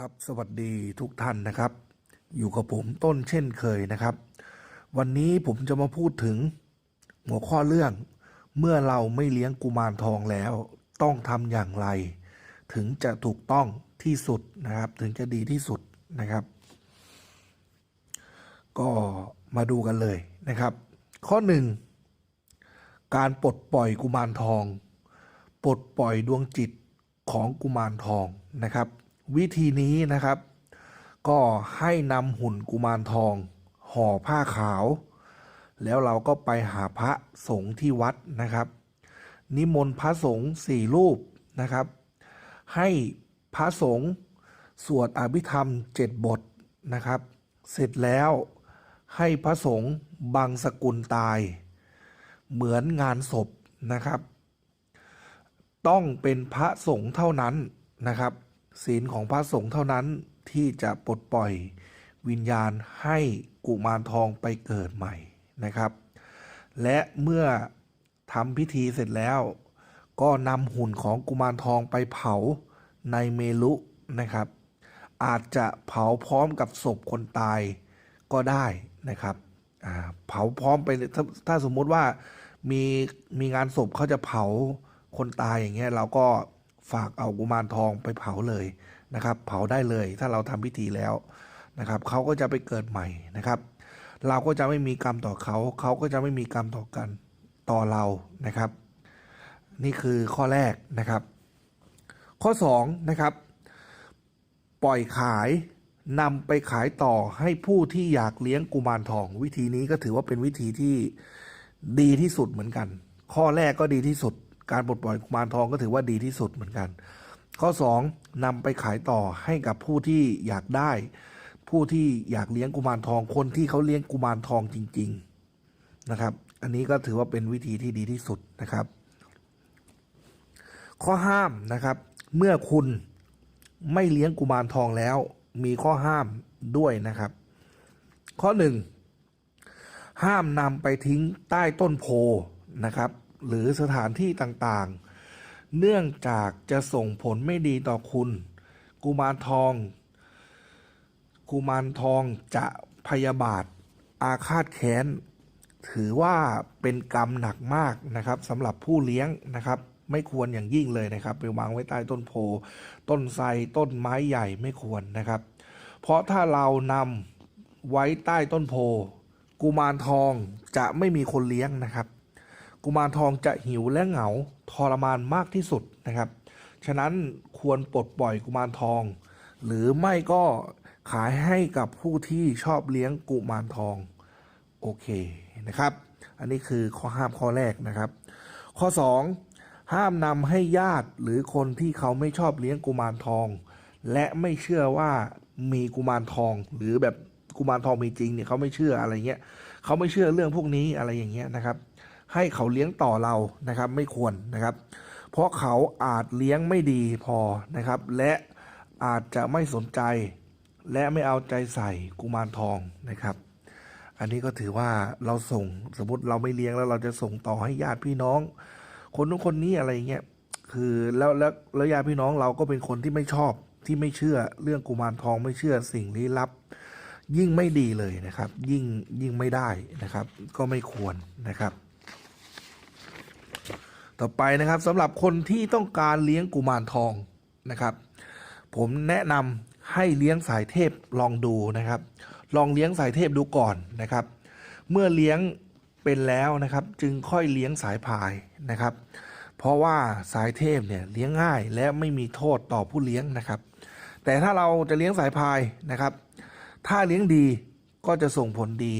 ครับสวัสดีทุกท่านนะครับ อยู่กับผมต้นเช่นเคยนะครับ วันนี้ผมจะมาพูดถึงหัวข้อเรื่อง เมื่อเราไม่เลี้ยงกุมารทองแล้ว ต้องทำอย่างไร ถึงจะถูกต้องที่สุดนะครับ ถึงจะดีที่สุดนะครับ ก็มาดูกันเลยนะครับ ข้อหนึ่งการปลดปล่อยกุมารทอง ปลดปล่อยดวงจิตของกุมารทองนะครับ วิธีนี้นะครับ ก็ให้นำหุ่นกุมารทอง ห่อผ้าขาว แล้วเราก็ไปหาพระสงฆ์ที่วัดนะครับ นิมนต์พระสงฆ์สี่รูปนะครับ ให้พระสงฆ์สวดอภิธรรมเจ็ดบทนะครับ เสร็จแล้วให้พระสงฆ์บังสกุลตาย เหมือนงานศพนะครับ ต้องเป็นพระสงฆ์เท่านั้นนะครับ ศีลของพระสงฆ์เท่านั้นที่จะปลดปล่อยวิญญาณให้กุมารทองไปเกิดใหม่นะครับ และเมื่อทำพิธีเสร็จแล้ว ก็นำหุ่นของกุมารทองไปเผาในเมลุนะครับ อาจจะเผาพร้อมกับศพคนตายก็ได้นะครับเผาพร้อมไปถ้าถ้าสมมุติว่ามีมีงานศพเขาจะเผาคนตายอย่างเงี้ยเราก็ ฝากเอากุมารทองไปเผาเลยนะครับ เผาได้เลยถ้าเราทำพิธีแล้วนะครับเขาก็จะไปเกิดใหม่นะครับ เราก็จะไม่มีกรรมต่อเขา เขาก็จะไม่มีกรรมต่อกันต่อเรานะครับ นี่คือข้อแรกนะครับ ข้อ2นะครับ ปล่อยขายนำไปขายต่อให้ผู้ที่อยากเลี้ยงกุมารทอง วิธีนี้ก็ถือว่าเป็นวิธีที่ดีที่สุดเหมือนกัน ข้อแรกก็ดีที่สุด การปลดปล่อยกุมารทองก็ถือว่าดีที่สุดเหมือนกัน ข้อ 2นำไปขายต่อให้กับผู้ที่อยากได้ ผู้ที่อยากเลี้ยงกุมารทองคนที่เขาเลี้ยงกุมารทองจริง ๆนะครับ อันนี้ก็ถือว่าเป็นวิธีที่ดีที่สุดนะครับ ข้อห้ามนะครับ เมื่อคุณไม่เลี้ยงกุมารทองแล้ว มีข้อห้ามด้วยนะครับ ข้อหนึ่งห้ามนำไปทิ้งใต้ต้นโพนะครับ หรือสถานที่ต่างๆ เนื่องจากจะส่งผลไม่ดีต่อคุณ กุมารทอง กุมารทองจะพยาบาท อาฆาตแค้น ถือว่าเป็นกรรมหนักมากนะครับสำหรับผู้เลี้ยงนะครับ ไม่ควรอย่างยิ่งเลยนะครับ ไปวางไว้ใต้ต้นโพ ต้นไทรต้นไม้ใหญ่ไม่ควรนะครับ เพราะถ้าเรานำไว้ใต้ต้นโพ กุมารทองจะไม่มีคนเลี้ยงนะครับ กุมารทองจะหิวและเหงาทรมานมากที่สุดนะครับ ฉะนั้นควรปลดปล่อยกุมารทอง หรือไม่ก็ขายให้กับผู้ที่ชอบเลี้ยงกุมารทอง โอเคนะครับ อันนี้คือข้อห้ามข้อแรกนะครับ ข้อ 2 ห้ามนำให้ญาติหรือคนที่เขาไม่ชอบเลี้ยงกุมารทอง และไม่เชื่อว่ามีกุมารทองหรือแบบกุมารทองมีจริงเนี่ยเขาไม่เชื่ออะไรเงี้ยเขาไม่เชื่อเรื่องพวกนี้อะไรอย่างเงี้ยนะครับ ให้เขาเลี้ยงต่อเรานะครับไม่ควรนะครับ เพราะเขาอาจเลี้ยงไม่ดีพอนะครับ และอาจจะไม่สนใจ และไม่เอาใจใส่กุมารทองนะครับ อันนี้ก็ถือว่าเราส่งสมมติเราไม่เลี้ยงแล้วเราจะส่งต่อให้ญาติพี่น้อง คนนู้นคนนี้อะไรเงี้ยคือแล้วแล้วแล้วญาติพี่น้องเราก็เป็นคนที่ไม่ชอบที่ไม่เชื่อเรื่องกุมารทองไม่เชื่อสิ่งลี้ลับ ยิ่งไม่ดีเลยนะครับ ยิ่งยิ่งไม่ได้นะครับ ก็ไม่ควรนะครับ ต่อไปนะครับสำหรับคนที่ต้องการเลี้ยงกุมารทองนะครับ ผมแนะนำให้เลี้ยงสายเทพลองดูนะครับ ลองเลี้ยงสายเทพดูก่อนนะครับ เมื่อเลี้ยงเป็นแล้วนะครับ จึงค่อยเลี้ยงสายพายนะครับ เพราะว่าสายเทพเนี่ยเลี้ยงง่ายและไม่มีโทษต่อผู้เลี้ยงนะครับ แต่ถ้าเราจะเลี้ยงสายพายนะครับ ถ้าเลี้ยงดีก็จะส่งผลดี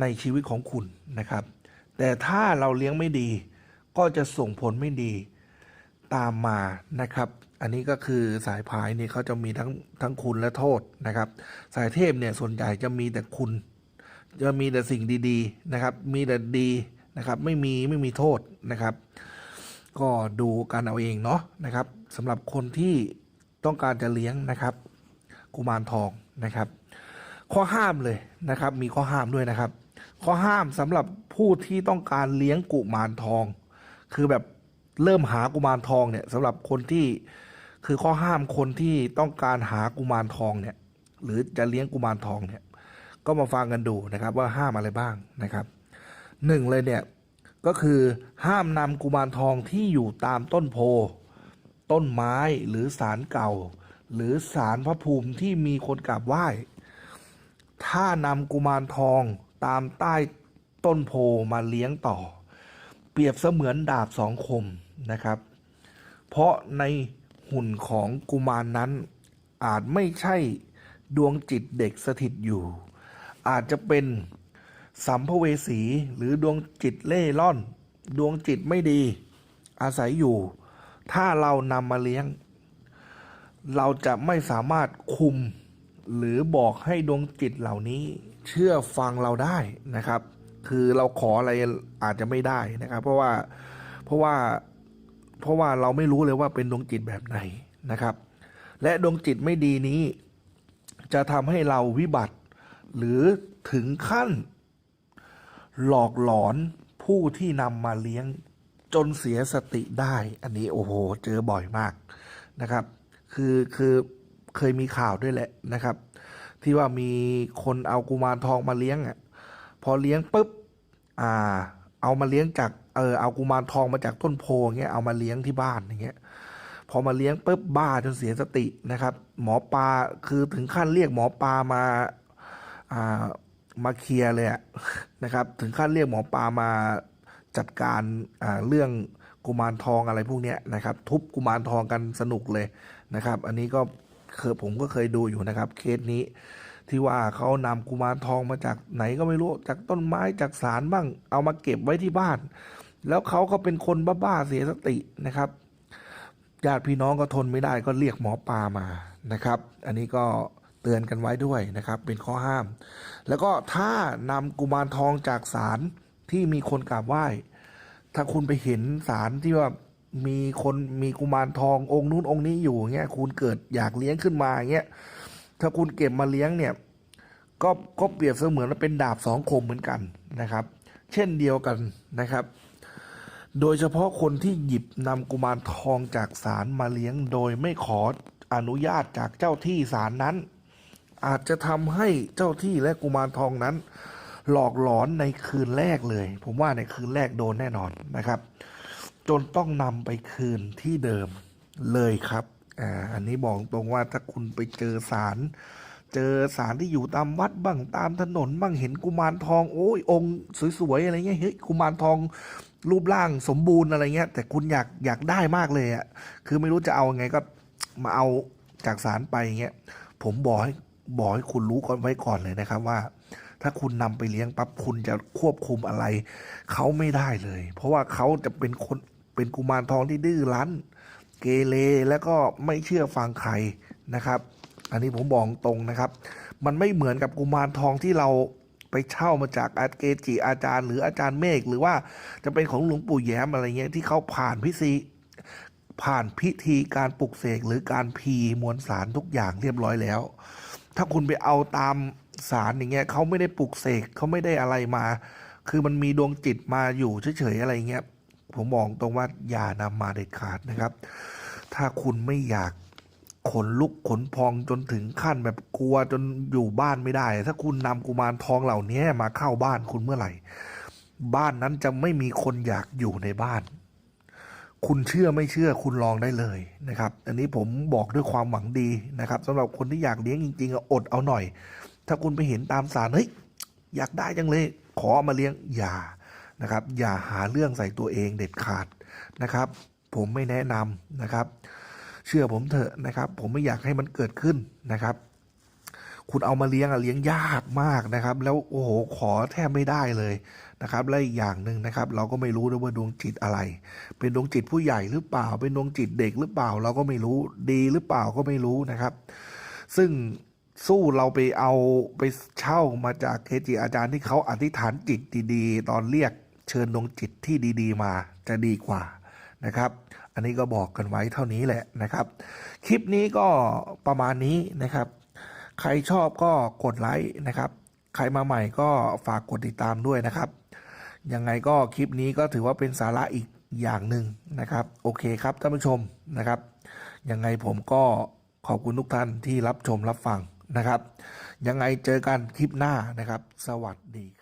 ในชีวิตของคุณนะครับ แต่ถ้าเราเลี้ยงไม่ดี ก็จะส่งผลไม่ดีตามมานะครับ อันนี้ก็คือสายพายนี่เขาจะมีทั้งทั้งคุณและโทษนะครับ สายเทพเนี่ยส่วนใหญ่จะมีแต่คุณ จะมีแต่สิ่งดีๆนะครับ มีแต่ดีนะครับ ไม่มีไม่มีโทษนะครับ ก็ดูกันเอาเองเนาะนะครับสำหรับคนที่ต้องการจะเลี้ยงนะครับกุมารทองนะครับ ข้อห้ามเลยนะครับ มีข้อห้ามด้วยนะครับ ข้อห้ามสำหรับผู้ที่ต้องการเลี้ยงกุมารทอง คือแบบเริ่มหากุมารทองเนี่ยสำหรับคนที่คือข้อห้ามคนที่ต้องการหากุมารทองเนี่ย หรือจะเลี้ยงกุมารทองเนี่ย ก็มาฟังกันดูนะครับว่าห้ามอะไรบ้างนะครับหนึ่งเลยเนี่ยก็คือห้ามนำกุมารทองที่อยู่ตามต้นโพ ต้นไม้หรือศาลเก่า หรือศาลพระภูมิที่มีคนกราบไหว้ ถ้านำกุมารทองตามใต้ต้นโพมาเลี้ยงต่อ เปรียบเสมือนดาบสองคมนะครับ เพราะในหุ่นของกุมารนนั้น อาจไม่ใช่ดวงจิตเด็กสถิตอยู่ อาจจะเป็นสัมภเวสีหรือดวงจิตเล่ร่อน ดวงจิตไม่ดี อาศัยอยู่ ถ้าเรานำมาเลี้ยง เราจะไม่สามารถคุม หรือบอกให้ดวงจิตเหล่านี้ เชื่อฟังเราได้นะครับ คือเราขออะไรอาจจะไม่ได้นะครับ เพราะว่าเพราะว่าเพราะว่าเราไม่รู้เลยว่าเป็นดวงจิตแบบไหนนะครับ และดวงจิตไม่ดีนี้ จะทำให้เราวิบัติ หรือถึงขั้น หลอกหลอนผู้ที่นำมาเลี้ยงจนเสียสติได้ อันนี้โอ้โห เจอบ่อยมากนะครับ คือคือเคยมีข่าวด้วยแหละนะครับ ที่ว่ามีคนเอากุมารทองมาเลี้ยงอะ พอเลี้ยงปุ๊บอ่าเอามาเลี้ยงจากเออเอากุมารทองมาจากต้นโพงเงี้ยเอามาเลี้ยงที่บ้านอย่างเงี้ยพอมาเลี้ยงปุ๊บบ้าจนเสียสตินะครับ หมอปลาคือถึงขั้นเรียกหมอปลามาอ่ามาเคลียร์เลยะนะครับ ถึงขั้นเรียกหมอปลามาจัดการอ่าเรื่องกุมารทองอะไรพวกเนี้ยนะครับ ทุบกุมารทองกันสนุกเลยนะครับ อันนี้ก็เคยผมก็เคยดูอยู่นะครับเคสนี้ ที่ว่าเขานำกุมารทองมาจากไหนก็ไม่รู้ จากต้นไม้จากสารบ้าง เอามาเก็บไว้ที่บ้าน แล้วเขาก็เป็นคนบ้าๆเสียสตินะครับญาติพี่น้องก็ทนไม่ได้ก็เรียกหมอปลามานะครับ อันนี้ก็เตือนกันไว้ด้วยนะครับ เป็นข้อห้าม แล้วก็ถ้านำกุมารทองจากศาลที่มีคนกราบไหว้ ถ้าคุณไปเห็นศาลที่ว่ามีคนมีกุมารทององค์นู้นองค์นี้อยู่เงี้ยคุณเกิดอยากเลี้ยงขึ้นมาเงี้ย ถ้าคุณเก็บมาเลี้ยงเนี่ยก็ก็เปรียบเสมือนว่าเป็นดาบสองคมเหมือนกันนะครับ เช่นเดียวกันนะครับ โดยเฉพาะคนที่หยิบนำกุมารทองจากศาลมาเลี้ยง โดยไม่ขออนุญาตจากเจ้าที่ศาลนั้น อาจจะทำให้เจ้าที่และกุมารทองนั้น หลอกหลอนในคืนแรกเลย ผมว่าในคืนแรกโดนแน่นอนนะครับ จนต้องนำไปคืนที่เดิมเลยครับ อ่าอันนี้บอกตรงว่าถ้าคุณไปเจอสารเจอสารที่อยู่ตามวัดบ้างตามถนนบ้างเห็นกุมารทองโอ้ยองค์สวยๆอะไรเงี้ยเฮ้ยกุมารทองรูปร่างสมบูรณ์อะไรเงี้ย แต่คุณอยากอยากได้มากเลยอะ่ะคือไม่รู้จะเอาไงก็มาเอาจากสารไปเงี้ยผมบอกให้บอกให้คุณรู้ก่อนไว้ก่อนเลยนะครับว่า ถ้าคุณนำไปเลี้ยงปั๊บคุณจะควบคุมอะไรเขาไม่ได้เลย เพราะว่าเขาจะเป็นคนเป็นกุมารทองที่ดื้อรั้น เกเรแล้วก็ไม่เชื่อฟังใครนะครับ อันนี้ผมบอกตรงนะครับ มันไม่เหมือนกับกุมารทองที่เราไปเช่ามาจากอาเกจิอาจารย์ หรืออาจารย์เมฆหรือว่าจะเป็นของหลวงปู่แย้มอะไรเงี้ยที่เขาผ่านพิธีผ่านพิธีการปลุกเสกหรือการพีมวลสารทุกอย่างเรียบร้อยแล้ว ถ้าคุณไปเอาตามสารอย่างเงี้ยเขาไม่ได้ปลุกเสกเขาไม่ได้อะไรมา คือมันมีดวงจิตมาอยู่เฉยๆอะไรเงี้ยผมบอกตรงว่าอย่านำมาเด็ดขาดนะครับ ถ้าคุณไม่อยากขนลุกขนพองจนถึงขั้นแบบกลัวจนอยู่บ้านไม่ได้ ถ้าคุณนำกุมารทองเหล่านี้มาเข้าบ้านคุณเมื่อไหร่ บ้านนั้นจะไม่มีคนอยากอยู่ในบ้าน คุณเชื่อไม่เชื่อคุณลองได้เลยนะครับ อันนี้ผมบอกด้วยความหวังดีนะครับสำหรับคนที่อยากเลี้ยงจริงๆอดเอาหน่อย ถ้าคุณไปเห็นตามสารเฮ้ยอยากได้จังเลย ขอมาเลี้ยงอย่านะครับ อย่าหาเรื่องใส่ตัวเองเด็ดขาดนะครับ ผมไม่แนะนำนะครับ เชื่อผมเถอะนะครับ ผมไม่อยากให้มันเกิดขึ้นนะครับ คุณเอามาเลี้ยงอะเลี้ยงยากมากนะครับ แล้วโอ้โหขอแทบไม่ได้เลยนะครับและอีกอย่างหนึ่งนะครับ เราก็ไม่รู้ด้วยว่าดวงจิตอะไร เป็นดวงจิตผู้ใหญ่หรือเปล่า เป็นดวงจิตเด็กหรือเปล่า เราก็ไม่รู้ดีหรือเปล่าก็ไม่รู้นะครับ ซึ่งสู้เราไปเอาไปเช่ามาจากเคจิอาจารย์ที่เขาอธิษฐานจิตดีๆ ตอนเรียกเชิญดวงจิตที่ดี ๆ มาจะดีกว่านะครับ อันนี้ก็บอกกันไว้เท่านี้แหละนะครับ คลิปนี้ก็ประมาณนี้นะครับ ใครชอบก็กดไลค์นะครับ ใครมาใหม่ก็ฝากกดติดตามด้วยนะครับ ยังไงก็คลิปนี้ก็ถือว่าเป็นสาระอีกอย่างหนึ่งนะครับ โอเคครับท่านผู้ชมนะครับ ยังไงผมก็ขอบคุณทุกท่านที่รับชมรับฟังนะครับ ยังไงเจอกันคลิปหน้านะครับ สวัสดีครับ